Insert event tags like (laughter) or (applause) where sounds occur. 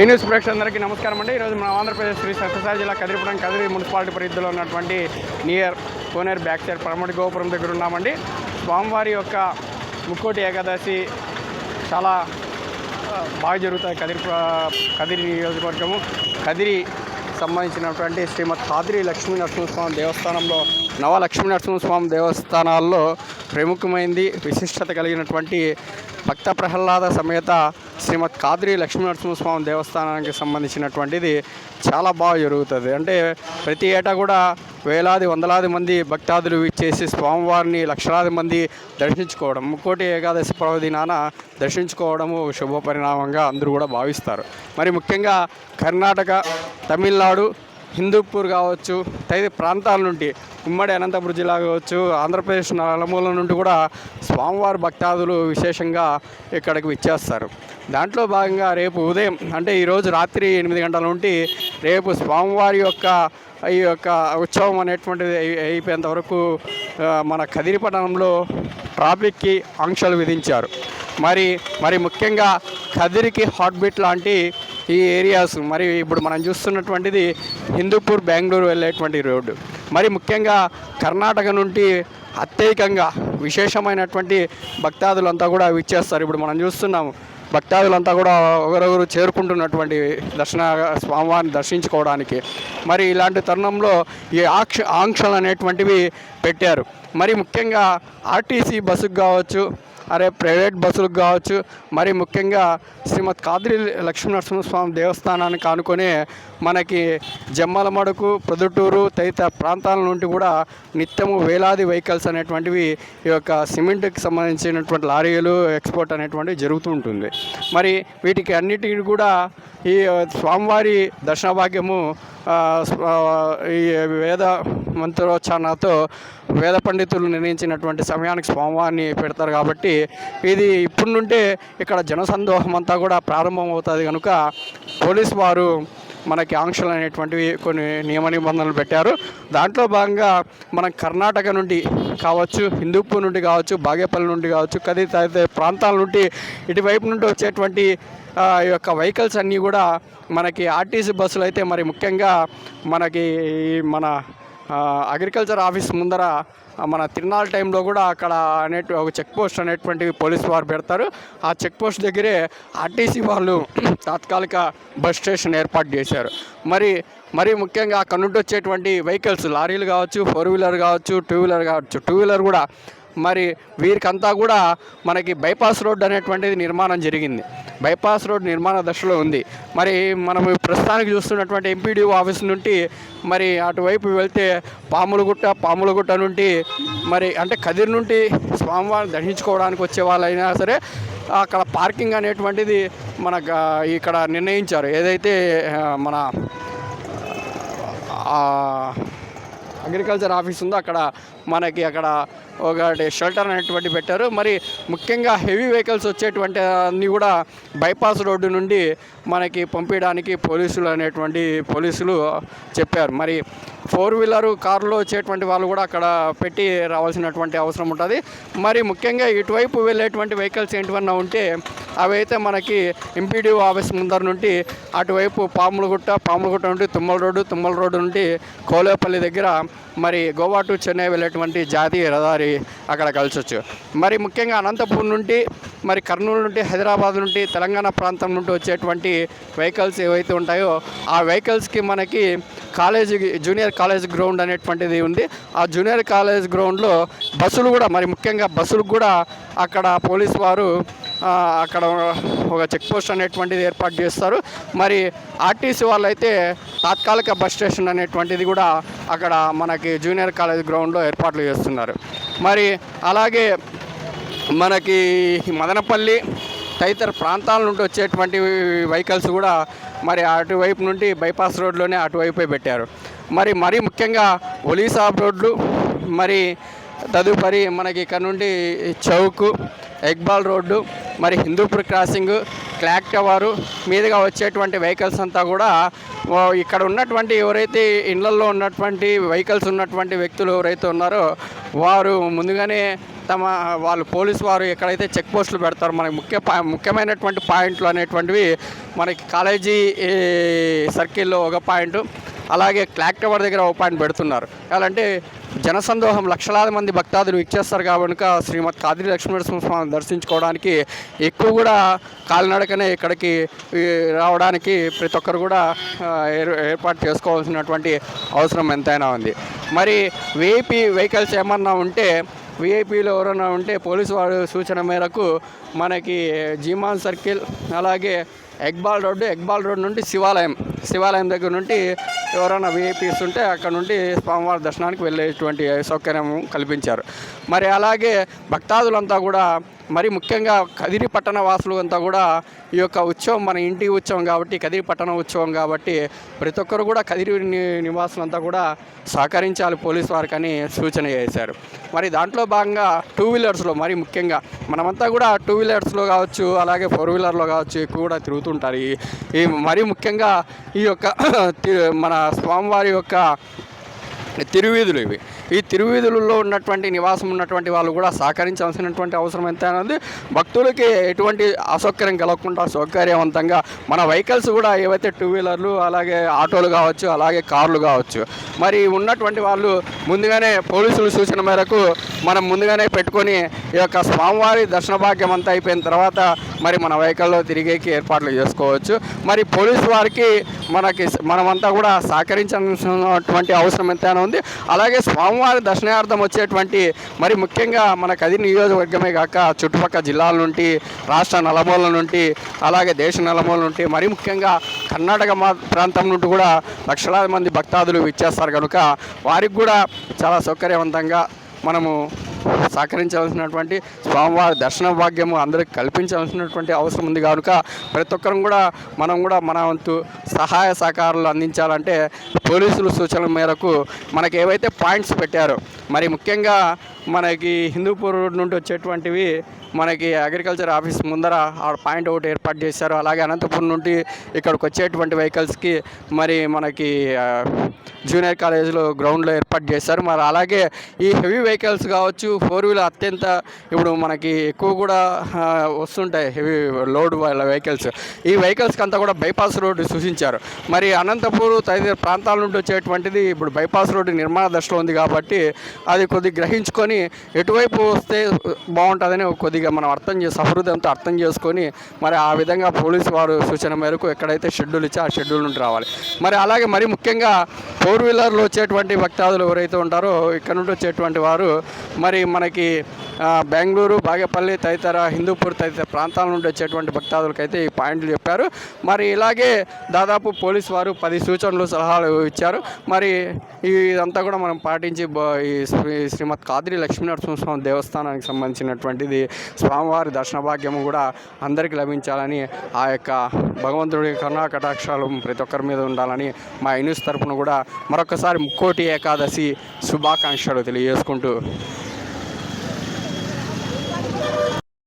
ఈ న్యూస్ ప్రేక్షకులందరికీ నమస్కారం అండి. ఈరోజు మన ఆంధ్రప్రదేశ్ శ్రీ సత్యసాయి జిల్లా కదిరిపురం కదిరి మున్సిపాలిటీ పరిధిలో ఉన్నటువంటి నియర్ కోనేరు బ్యాక్ సైడ్ పడమటి గోపురం దగ్గర ఉన్నామండి. స్వామివారి యొక్క ముక్కోటి ఏకాదశి చాలా బాగా జరుగుతాయి. కదిరి కదిరి నియోజకవర్గము. కదిరి సంబంధించినటువంటి శ్రీమద్ కాదిరి లక్ష్మీ నరసింహస్వామి దేవస్థానంలో నవ లక్ష్మీ నరసింహస్వామి దేవస్థానాల్లో ప్రముఖమైంది. విశిష్టత కలిగినటువంటి భక్త ప్రహ్లాద సమేత శ్రీమద్ కాద్రి లక్ష్మీ నరసింహస్వామి దేవస్థానానికి సంబంధించినటువంటిది చాలా బాగా జరుగుతుంది. అంటే ప్రతి ఏటా కూడా వేలాది వందలాది మంది భక్తాదులు ఇచ్చేసి స్వామివారిని లక్షలాది మంది దర్శించుకోవడం ముక్కోటి ఏకాదశి పర్వదినాన దర్శించుకోవడము శుభ పరిణామంగా అందరూ కూడా భావిస్తారు. మరి ముఖ్యంగా కర్ణాటక తమిళనాడు హిందూపూర్ కావచ్చు తదితర ప్రాంతాల నుండి ఉమ్మడి అనంతపురం జిల్లా కావచ్చు ఆంధ్రప్రదేశ్ నలుమూల నుండి కూడా స్వామివారి భక్తాదులు విశేషంగా ఇక్కడికి విచ్చేస్తారు. దాంట్లో భాగంగా రేపు ఉదయం అంటే ఈరోజు రాత్రి ఎనిమిది గంటల నుండి రేపు స్వామివారి యొక్క ఈ యొక్క ఉత్సవం అనేటువంటిది అయిపోయేంత వరకు ఆ, మన కదిరిపట్టణంలో ట్రాఫిక్కి ఆంక్షలు విధించారు. మరి మరి ముఖ్యంగా కదిరికి హాట్బీట్ లాంటి ఈ ఏరియాస్ మరి ఇప్పుడు మనం చూస్తున్నటువంటిది హిందూపూర్ బెంగళూరు వెళ్ళేటువంటి రోడ్డు. మరి ముఖ్యంగా కర్ణాటక నుండి అత్యధికంగా విశేషమైనటువంటి భక్తాదులంతా కూడా విచ్చేస్తారు. ఇప్పుడు మనం చూస్తున్నాము భక్తాదులంతా కూడా ఒకరొకరు చేరుకుంటున్నటువంటి దర్శన స్వామివారిని దర్శించుకోవడానికి. మరి ఇలాంటి తరుణంలో ఈ ఆక్ష ఆంక్షలు అనేటువంటివి పెట్టారు. మరి ముఖ్యంగా ఆర్టీసీ బస్సుకు కావచ్చు అరే ప్రైవేట్ బస్సులకు కావచ్చు మరి ముఖ్యంగా శ్రీమద్ కాద్రి లక్ష్మీనరసింహస్వామి దేవస్థానానికి ఆనుకునే మనకి జమ్మలమడుకు ప్రొద్దుటూరు తదితర ప్రాంతాల నుండి కూడా నిత్యము వేలాది వెహికల్స్ అనేటువంటివి ఈ యొక్క సిమెంట్కి సంబంధించినటువంటి లారీలు ఎక్స్పోర్ట్ అనేటువంటివి జరుగుతూ ఉంటుంది. మరి వీటికి అన్నిటికీ కూడా ఈ స్వామివారి దర్శన భాగ్యము ఈ వేద మంత్రోచ్చారణతో వేద పండితులు నిర్ణయించినటువంటి సమయానికి స్వామివారిని పెడతారు కాబట్టి ఇది ఇప్పుడు నుండే ఇక్కడ జనసందోహం అంతా కూడా ప్రారంభం అవుతుంది కనుక పోలీస్ వారు మనకి ఆంక్షలు అనేటువంటివి కొన్ని నియమ నిబంధనలు పెట్టారు. దాంట్లో భాగంగా మనం కర్ణాటక నుండి కావచ్చు హిందూపూర్ నుండి కావచ్చు బాగేపల్లి నుండి కావచ్చు కది తదితర ప్రాంతాల నుండి ఇటువైపు నుండి వచ్చేటువంటి ఈ యొక్క వెహికల్స్ అన్నీ కూడా మనకి ఆర్టీసీ బస్సులు అయితే మరి ముఖ్యంగా మనకి ఈ మన అగ్రికల్చర్ ఆఫీస్ ముందర మన తిరునాళ్ళ టైంలో కూడా అక్కడ అనే ఒక చెక్ పోస్ట్ అనేటువంటివి పోలీస్ వారు పెడతారు. ఆ చెక్ పోస్ట్ దగ్గరే ఆర్టీసీ వాళ్ళు (clears throat) తాత్కాలిక బస్ స్టేషన్ ఏర్పాటు చేశారు. మరి మరి ముఖ్యంగా అక్కడ నుండి వచ్చేటువంటి వెహికల్స్ లారీలు కావచ్చు ఫోర్ వీలర్ కావచ్చు టూ వీలర్ కావచ్చు టూ వీలర్ కూడా మరి వీరికంతా కూడా మనకి బైపాస్ రోడ్ అనేటువంటిది నిర్మాణం జరిగింది. బైపాస్ రోడ్ నిర్మాణ దశలో ఉంది. మరి మనం ప్రస్తుతానికి చూస్తున్నటువంటి ఎంపీడీఓ ఆఫీస్ నుండి మరి అటువైపు వెళ్తే పాములగుట్ట పాములగుట్ట నుండి మరి అంటే కదిరి నుండి స్వామివారిని దర్శించుకోవడానికి వచ్చే వాళ్ళైనా సరే అక్కడ పార్కింగ్ అనేటువంటిది మనకు ఇక్కడ నిర్ణయించారు. ఏదైతే మన అగ్రికల్చర్ ఆఫీస్ ఉందో అక్కడ మనకి అక్కడ ఒకటి షెల్టర్ అనేటువంటి పెట్టారు. మరి ముఖ్యంగా హెవీ వెహికల్స్ వచ్చేటువంటి అన్నీ కూడా బైపాస్ రోడ్డు నుండి మనకి పంపించడానికి పోలీసులు అనేటువంటి పోలీసులు చెప్పారు. మరి ఫోర్ వీలర్ కారులో వచ్చేటువంటి వాళ్ళు కూడా అక్కడ పెట్టి రావాల్సినటువంటి అవసరం ఉంటుంది. మరి ముఖ్యంగా ఇటువైపు వెళ్ళేటువంటి వెహికల్స్ ఏంటివన్నా ఉంటే అవి అయితే మనకి ఎంపీడీఓ ఆఫీస్ ముందర నుండి అటువైపు పాములగుట్ట పాములగుట్ట నుండి తుమ్మల రోడ్డు తుమ్మల రోడ్డు నుండి కోలేపల్లి దగ్గర మరి గోవా టు చెన్నై వెళ్ళేటువంటి జాతీయ రహదారి అక్కడ కలిసొచ్చు. మరి ముఖ్యంగా అనంతపూర్ నుండి మరి కర్నూలు నుండి హైదరాబాద్ నుండి తెలంగాణ ప్రాంతం నుండి వచ్చేటువంటి వెహికల్స్ ఏవైతే ఉంటాయో ఆ వెహికల్స్కి మనకి కాలేజీ జూనియర్ కాలేజ్ గ్రౌండ్ అనేటువంటిది ఉంది. ఆ జూనియర్ కాలేజ్ గ్రౌండ్లో బస్సులు కూడా మరి ముఖ్యంగా బస్సులకు కూడా అక్కడ పోలీస్ వారు అక్కడ ఒక చెక్ పోస్ట్ అనేటువంటిది ఏర్పాటు చేస్తారు. మరి ఆర్టీసీ వాళ్ళు అయితే తాత్కాలిక బస్ స్టేషన్ అనేటువంటిది కూడా అక్కడ మనకి జూనియర్ కాలేజ్ గ్రౌండ్లో ఏర్పాట్లు చేస్తున్నారు. మరి అలాగే మనకి మదనపల్లి తదితర ప్రాంతాల నుండి వచ్చేటువంటి వెహికల్స్ కూడా మరి అటువైపు నుండి బైపాస్ రోడ్లోనే అటువైపే పెట్టారు. మరి మరీ ముఖ్యంగా ఒలీసాబ్ రోడ్లు మరి తదుపరి మనకి ఇక్కడ నుండి చౌక్ ఎగ్బాల్ రోడ్డు మరి హిందూపూర్ క్రాసింగ్ క్లాక్ టవరు మీదుగా వచ్చేటువంటి వెహికల్స్ అంతా కూడా ఇక్కడ ఉన్నటువంటి ఎవరైతే ఇళ్ళల్లో ఉన్నటువంటి వెహికల్స్ ఉన్నటువంటి వ్యక్తులు ఎవరైతే ఉన్నారో వారు ముందుగానే తమ వాళ్ళు పోలీసు వారు ఎక్కడైతే చెక్ పోస్టులు పెడతారో మనకి ముఖ్య ముఖ్యమైనటువంటి పాయింట్లు అనేటువంటివి మనకి కాలేజీ సర్కిల్లో ఒక పాయింట్. అలాగే క్లాక్ టవర్ దగ్గర ఒక పాయింట్ పెడుతున్నారు. అంటే జనసందోహం లక్షలాది మంది భక్తాదులు ఇచ్చేస్తారు కాబట్టి శ్రీమద్ కాదిరి లక్ష్మీనరసింహస్వామిని దర్శించుకోవడానికి ఎక్కువ కూడా కాలినడకనే ఇక్కడికి రావడానికి ప్రతి ఒక్కరు కూడా ఏర్- ఏర్పాటు చేసుకోవాల్సినటువంటి అవసరం ఎంతైనా ఉంది. మరి వేపీ వెహికల్స్ ఏమన్నా ఉంటే విఐపీలు ఎవరైనా ఉంటే పోలీసు వారి సూచన మేరకు మనకి జీమాన్ సర్కిల్ అలాగే ఎగ్బాల్ రోడ్డు ఎగ్బాల్ రోడ్ నుండి శివాలయం. శివాలయం దగ్గర నుండి ఎవరైనా విఐపీస్ ఉంటే అక్కడ నుండి స్వామివారి దర్శనానికి వెళ్ళేటువంటి సౌకర్యం కల్పించారు. మరి అలాగే భక్తాదులంతా కూడా మరి ముఖ్యంగా కదిరి పట్టణ వాసులు అంతా కూడా ఈ యొక్క ఉత్సవం మన ఇంటి ఉత్సవం కాబట్టి కదిరి పట్టణ ఉత్సవం కాబట్టి ప్రతి ఒక్కరు కూడా కదిరి నివాసులంతా కూడా సహకరించాలి పోలీస్ వారికి అని సూచన చేశారు. మరి దాంట్లో భాగంగా టూ వీలర్స్లో మరి ముఖ్యంగా మనమంతా కూడా టూ వీలర్స్లో కావచ్చు అలాగే ఫోర్ వీలర్లో కావచ్చు ఎక్కువ కూడా తిరుగుతూ ఈ ఈ మరీ ముఖ్యంగా ఈ యొక్క తి- మన స్వామివారి యొక్క తిరువీధులు ఇవి. ఈ తిరువీధులలో ఉన్నటువంటి నివాసం ఉన్నటువంటి వాళ్ళు కూడా సహకరించాల్సినటువంటి అవసరం ఎంత ఉంది భక్తులకి ఎటువంటి అసౌకర్యం కలగకుండా సౌకర్యవంతంగా మన వెహికల్స్ కూడా ఏవైతే టూ వీలర్లు అలాగే ఆటోలు కావచ్చు అలాగే కార్లు కావచ్చు మరి ఉన్నటువంటి వాళ్ళు ముందుగానే పోలీసులు సూచన మేరకు మనం ముందుగానే పెట్టుకొని ఈ యొక్క స్వామివారి దర్శన భాగ్యం అంతా అయిపోయిన తర్వాత మరి మన వెహికల్లో తిరిగేకి ఏర్పాట్లు చేసుకోవచ్చు. మరి పోలీసు వారికి మనకి మనమంతా కూడా సహకరించాల్సినటువంటి అవసరం ఎంతైనా ఉంది. అలాగే స్వామి స్వామివారి దర్శనార్థం వచ్చేటువంటి మరి ముఖ్యంగా మన కది నియోజకవర్గమే కాక చుట్టుపక్కల జిల్లాల నుండి రాష్ట్ర నలమూల నుండి అలాగే దేశ నలమూల నుండి మరి ముఖ్యంగా కర్ణాటక మా ప్రాంతం నుండి కూడా లక్షలాది మంది భక్తాదులు ఇచ్చేస్తారు కనుక వారికి కూడా చాలా సౌకర్యవంతంగా మనము సహకరించవలసినటువంటి స్వామివారి దర్శన భాగ్యము అందరికి కల్పించవలసినటువంటి అవసరం ఉంది. కనుక ప్రతి ఒక్కరం కూడా మనం కూడా మన వంతు సహాయ సహకారాలు అందించాలంటే పోలీసుల సూచనల మేరకు మనకి ఏవైతే పాయింట్స్ పెట్టారో మరి ముఖ్యంగా మనకి హిందూపూర్ రోడ్ నుండి వచ్చేటువంటివి మనకి అగ్రికల్చర్ ఆఫీస్ ముందర ఆ పాయింట్ ఒకటి ఏర్పాటు చేశారు. అలాగే అనంతపురం నుండి ఇక్కడికి వచ్చేటువంటి వెహికల్స్కి మరి మనకి జూనియర్ కాలేజీలో గ్రౌండ్లో ఏర్పాటు చేశారు. మరి అలాగే ఈ హెవీ వెహికల్స్ కావచ్చు ఫోర్ వీలర్ అత్యంత ఇప్పుడు మనకి ఎక్కువ కూడా వస్తుంటాయి హెవీ లోడ్ వాళ్ళ వెహికల్స్. ఈ వెహికల్స్కి అంతా కూడా బైపాస్ రోడ్డు సూచించారు. మరి అనంతపూర్ తదితర ప్రాంతాల నుండి వచ్చేటువంటిది ఇప్పుడు బైపాస్ రోడ్డు నిర్మాణ దశలో ఉంది కాబట్టి అది కొద్దిగా గ్రహించుకొని ఎటువైపు వస్తే బాగుంటుందని కొద్దిగా మనం అర్థం చేసి సహృదయంతో అర్థం చేసుకొని మరి ఆ విధంగా పోలీసు వారు సూచన మేరకు ఎక్కడైతే షెడ్యూల్ ఇచ్చి ఆ షెడ్యూల్ నుండి రావాలి. మరి అలాగే మరి ముఖ్యంగా ఫోర్ వీలర్లో వచ్చేటువంటి భక్తాదులు ఎవరైతే ఉంటారో ఇక్కడ నుండి వచ్చేటువంటి వారు మరి మనకి బెంగళూరు బాగేపల్లి తదితర హిందూపూర్ తదితర ప్రాంతాల నుండి వచ్చేటువంటి భక్తాదులకైతే ఈ పాయింట్లు చెప్పారు. మరి ఇలాగే దాదాపు పోలీస్ వారు పది సూచనలు సలహాలు ఇచ్చారు. మరి ఇదంతా కూడా మనం పాటించి ఈ శ్రీ శ్రీమద్ కాదిరి లక్ష్మీనరసింహస్వామి దేవస్థానానికి సంబంధించినటువంటిది స్వామివారి దర్శన భాగ్యము కూడా అందరికీ లభించాలని ఆ యొక్క భగవంతుడి కరుణా కటాక్షాలు ప్రతి ఒక్కరి మీద ఉండాలని మా న్యూస్ తరఫున కూడా మరొకసారి ముక్కోటి ఏకాదశి శుభాకాంక్షలు తెలియజేసుకుంటూ